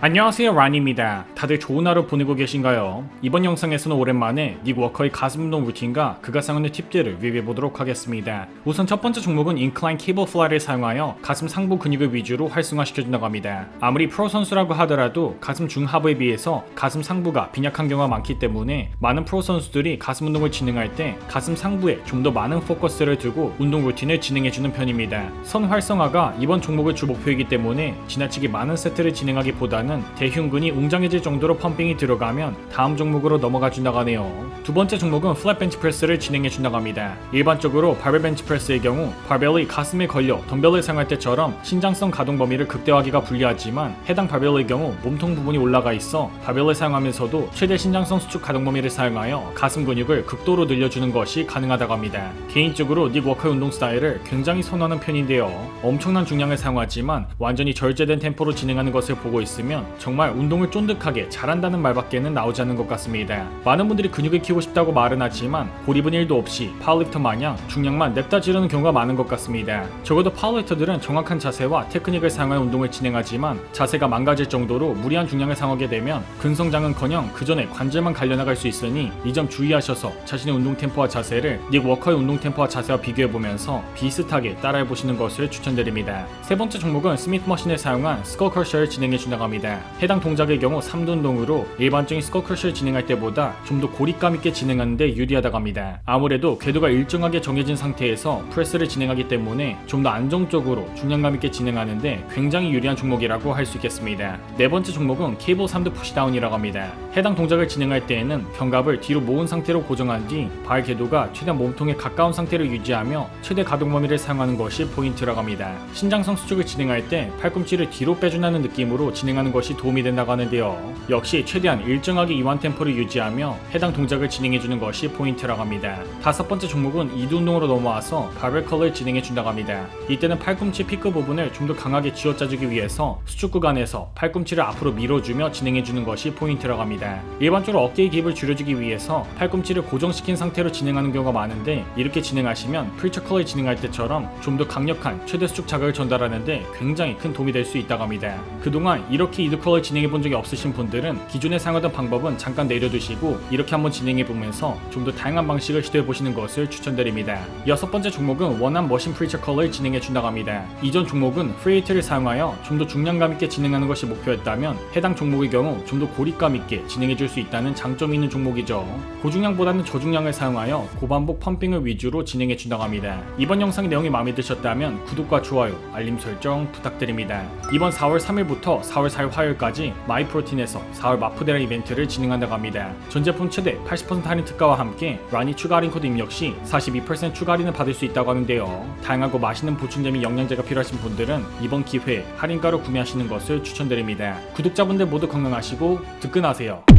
안녕하세요 라니입니다. 다들 좋은 하루 보내고 계신가요? 이번 영상에서는 오랜만에 닉 워커의 가슴 운동 루틴과 그가 사용하는 팁들을 리뷰해 보도록 하겠습니다. 우선 첫 번째 종목은 인클라인 케이블 플라이를 사용하여 가슴 상부 근육을 위주로 활성화시켜준다고 합니다. 아무리 프로 선수라고 하더라도 가슴 중하부에 비해서 가슴 상부가 빈약한 경우가 많기 때문에 많은 프로 선수들이 가슴 운동을 진행할 때 가슴 상부에 좀 더 많은 포커스를 두고 운동 루틴을 진행해주는 편입니다. 선 활성화가 이번 종목의 주 목표이기 때문에 지나치게 많은 세트를 진행하기보다는 대흉근이 웅장해질 정도로 펌핑이 들어가면 다음 종목으로 넘어가 준다고 하네요. 두 번째 종목은 플랫 벤치 프레스를 진행해 준다고 합니다. 일반적으로 바벨 벤치 프레스의 경우 바벨이 가슴에 걸려 덤벨을 사용할 때처럼 신장성 가동 범위를 극대화하기가 불리하지만 해당 바벨의 경우 몸통 부분이 올라가 있어 바벨을 사용하면서도 최대 신장성 수축 가동 범위를 사용하여 가슴 근육을 극도로 늘려주는 것이 가능하다고 합니다. 개인적으로 닉 워커의 운동 스타일을 굉장히 선호하는 편인데요. 엄청난 중량을 사용하지만 완전히 절제된 템포로 진행하는 것을 보고 있으면 정말 운동을 쫀득하게 잘한다는 말밖에는 나오지 않는 것 같습니다. 많은 분들이 근육을 키우고 싶다고 말은 하지만 고립은 1도 없이 파워리프터 마냥 중량만 냅다 지르는 경우가 많은 것 같습니다. 적어도 파워리프터들은 정확한 자세와 테크닉을 사용하여 운동을 진행하지만 자세가 망가질 정도로 무리한 중량을 사용하게 되면 근성장은커녕 그 전에 관절만 갈려나갈 수 있으니 이 점 주의하셔서 자신의 운동 템포와 자세를 닉 워커의 운동 템포와 자세와 비교해 보면서 비슷하게 따라해 보시는 것을 추천드립니다. 세 번째 종목은 스미트 머신을 사용한 스컬 크러셔를 진행해 준다고 합니다. 해당 동작의 경우 3두 운동으로 일반적인 스컬 크러셔를 진행할 때보다 좀 더 고립감 있게 진행하는데 유리하다고 합니다. 아무래도 궤도가 일정하게 정해진 상태에서 프레스를 진행하기 때문에 좀 더 안정적으로 중량감 있게 진행하는데 굉장히 유리한 종목이라고 할 수 있겠습니다. 네 번째 종목은 케이블 3드 푸시다운이라고 합니다. 해당 동작을 진행할 때에는 견갑을 뒤로 모은 상태로 고정한 뒤 발 궤도가 최대한 몸통에 가까운 상태를 유지하며 최대 가동 범위를 사용하는 것이 포인트라고 합니다. 신장성 수축을 진행할 때 팔꿈치를 뒤로 빼준다는 느낌으로 진행하는 것이 도움이 된다고 하는데요. 역시 최대한 일정하게 이완 템포를 유지하며 해당 동작을 진행해주는 것이 포인트라고 합니다. 다섯 번째 종목은 이두 운동으로 넘어와서 바벨 컬을 진행해 준다고 합니다. 이때는 팔꿈치 피크 부분을 좀 더 강하게 쥐어짜주기 위해서 수축 구간에서 팔꿈치를 앞으로 밀어주며 진행해 주는 것이 포인트라고 합니다. 일반적으로 어깨의 깁을 줄여주기 위해서 팔꿈치를 고정시킨 상태로 진행하는 경우가 많은데 이렇게 진행하시면 프리처 컬을 진행할 때처럼 좀 더 강력한 최대 수축 자극을 전달하는데 굉장히 큰 도움이 될 수 있다고 합니다. 그동안 이렇게 이드 컬을 진행해 본 적이 없으신 분들은 기존에 사용하던 방법은 잠깐 내려두시고 이렇게 한번 진행해 보면서 좀 더 다양한 방식을 시도해 보시는 것을 추천드립니다. 여섯 번째 종목은 원한 머신 프리처 컬을 진행해 준다고 합니다. 이전 종목은 프리에이트를 사용하여 좀 더 중량감 있게 진행하는 것이 목표였다면 해당 종목의 경우 좀 더 고립감 있게 진행해 줄 수 있다는 장점이 있는 종목이죠. 고중량보다는 저중량을 사용하여 고반복 펌핑을 위주로 진행해 준다고 합니다. 이번 영상 내용이 마음에 드셨다면 구독과 좋아요, 알림 설정 부탁드립니다. 이번 4월 3일부터 4월 4일 화요일까지 마이프로틴에서 4월 마프데라 이벤트를 진행한다고 합니다. 전 제품 최대 80% 할인 특가와 함께 라니 추가 할인 코드 입력 시 42% 추가 할인을 받을 수 있다고 하는데요. 다양하고 맛있는 보충제 및 영양제가 필요하신 분들은 이번 기회에 할인가로 구매하시는 것을 추천드립니다. 구독자분들 모두 건강하시고 득근하세요.